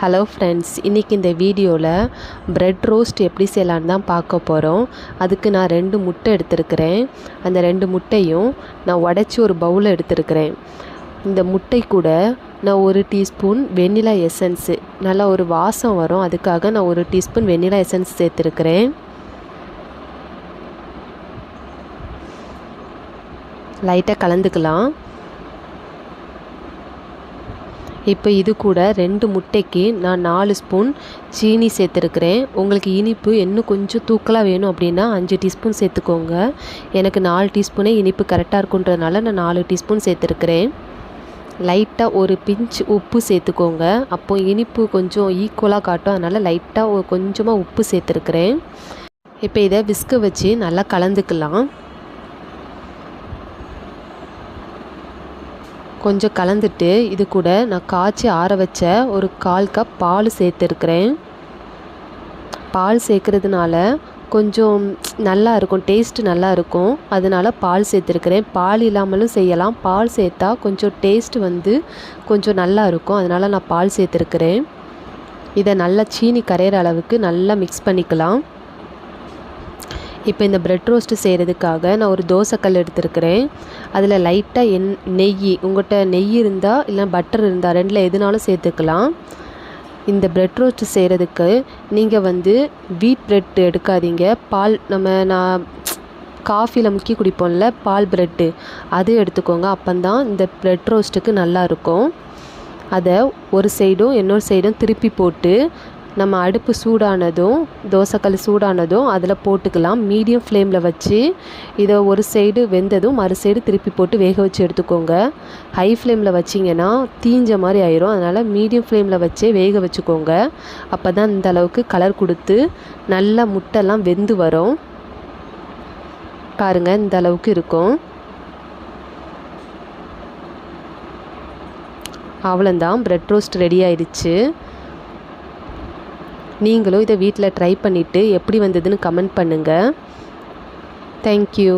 Hello friends இன்றைக்கி இந்த வீடியோவில் ப்ரெட் ரோஸ்ட் எப்படி செய்யலான்னு தான் பார்க்க போகிறோம் அதுக்கு நான் ரெண்டு முட்டை எடுத்திருக்கிறேன். அந்த ரெண்டு முட்டையும் நான் உடச்சி ஒரு பவுலில் எடுத்திருக்கிறேன். இந்த முட்டை கூட நான் ஒரு டீஸ்பூன் வெண்ணிலா எசன்ஸு நல்லா ஒரு வாசம் வரும். அதுக்காக நான் ஒரு டீஸ்பூன் வெண்ணிலா எசன்ஸ் சேர்த்துருக்கிறேன். லைட்டாக கலந்துக்கலாம். இப்போ இது கூட ரெண்டு முட்டைக்கு நான் நாலு ஸ்பூன் சீனி சேர்த்துருக்கிறேன். உங்களுக்கு இனிப்பு இன்னும் கொஞ்சம் தூக்கலாக வேணும் அப்படின்னா அஞ்சு டீஸ்பூன் சேர்த்துக்கோங்க. எனக்கு நாலு டீஸ்பூனே இனிப்பு கரெக்டாக இருக்குன்றதுனால நான் நாலு டீஸ்பூன் சேர்த்துருக்கிறேன். லைட்டாக ஒரு பிஞ்ச் உப்பு சேர்த்துக்கோங்க. அப்போ இனிப்பு கொஞ்சம் ஈக்குவலாக காட்டும். அதனால் லைட்டாக கொஞ்சமாக உப்பு சேர்த்துருக்கிறேன். இப்போ இதை விஸ்க வச்சு நல்லா கலந்துக்கலாம். கொஞ்சம் கலந்துட்டு இது கூட நான் காய்ச்சி ஆற வச்ச ஒரு கால் கப் பால் சேர்த்துருக்குறேன். பால் சேர்க்குறதுனால கொஞ்சம் நல்லா இருக்கும் டேஸ்ட் நல்லா இருக்கும். அதனால பால் சேர்த்துருக்குறேன். பால் இல்லாமலும் செய்யலாம். பால் சேர்த்தா கொஞ்சம் டேஸ்ட் வந்து கொஞ்சம் நல்லா இருக்கும். அதனால் நான் பால் சேர்த்துருக்குறேன். இதை நல்லா சீனி கரையிற அளவுக்கு நல்லா மிக்ஸ் பண்ணிக்கலாம். இப்போ இந்த ப்ரெட் ரோஸ்ட்டு செய்கிறதுக்காக நான் ஒரு தோசைக்கல் எடுத்துருக்கிறேன். அதில் லைட்டாக எண் நெய் உங்கள்கிட்ட நெய் இருந்தால் இல்லை பட்டர் இருந்தால் ரெண்டில் எதுனாலும் சேர்த்துக்கலாம். இந்த ப்ரெட் ரோஸ்ட்டு செய்கிறதுக்கு நீங்கள் வந்து வீட் ப்ரெட் எடுக்காதீங்க. பால் நம்ம நான் காஃபியில் முக்கி குடிப்போம்ல பால் ப்ரெட்டு அது எடுத்துக்கோங்க. அப்போந்தான் இந்த ப்ரெட் ரோஸ்ட்டுக்கு நல்லாயிருக்கும் அதை ஒரு சைடும் இன்னொரு சைடும் திருப்பி போட்டு நம்ம அடுப்பு சூடானதும் தோசைக்கல் சூடானதும் அதில் போட்டுக்கலாம். மீடியம் ஃப்ளேமில் வச்சு இதை ஒரு சைடு வெந்ததும் மறு சைடு திருப்பி போட்டு வேக வச்சு எடுத்துக்கோங்க. ஹை ஃப்ளேமில் வச்சிங்கன்னா தீஞ்ச மாதிரி ஆயிரும். அதனால் மீடியம் ஃப்ளேமில் வச்சே வேக வச்சுக்கோங்க. அப்போ தான் இந்த அளவுக்கு கலர் கொடுத்து நல்லா முட்டைலாம் வெந்து வரும். பாருங்கள் இந்த அளவுக்கு இருக்கும். அவ்வளோந்தான் ப்ரெட் ரோஸ்ட் ரெடி ஆயிடுச்சு. நீங்களும் இதை வீட்டில் ட்ரை பண்ணிவிட்டு எப்படி வந்ததுன்னு கமெண்ட் பண்ணுங்கள் தேங்க்யூ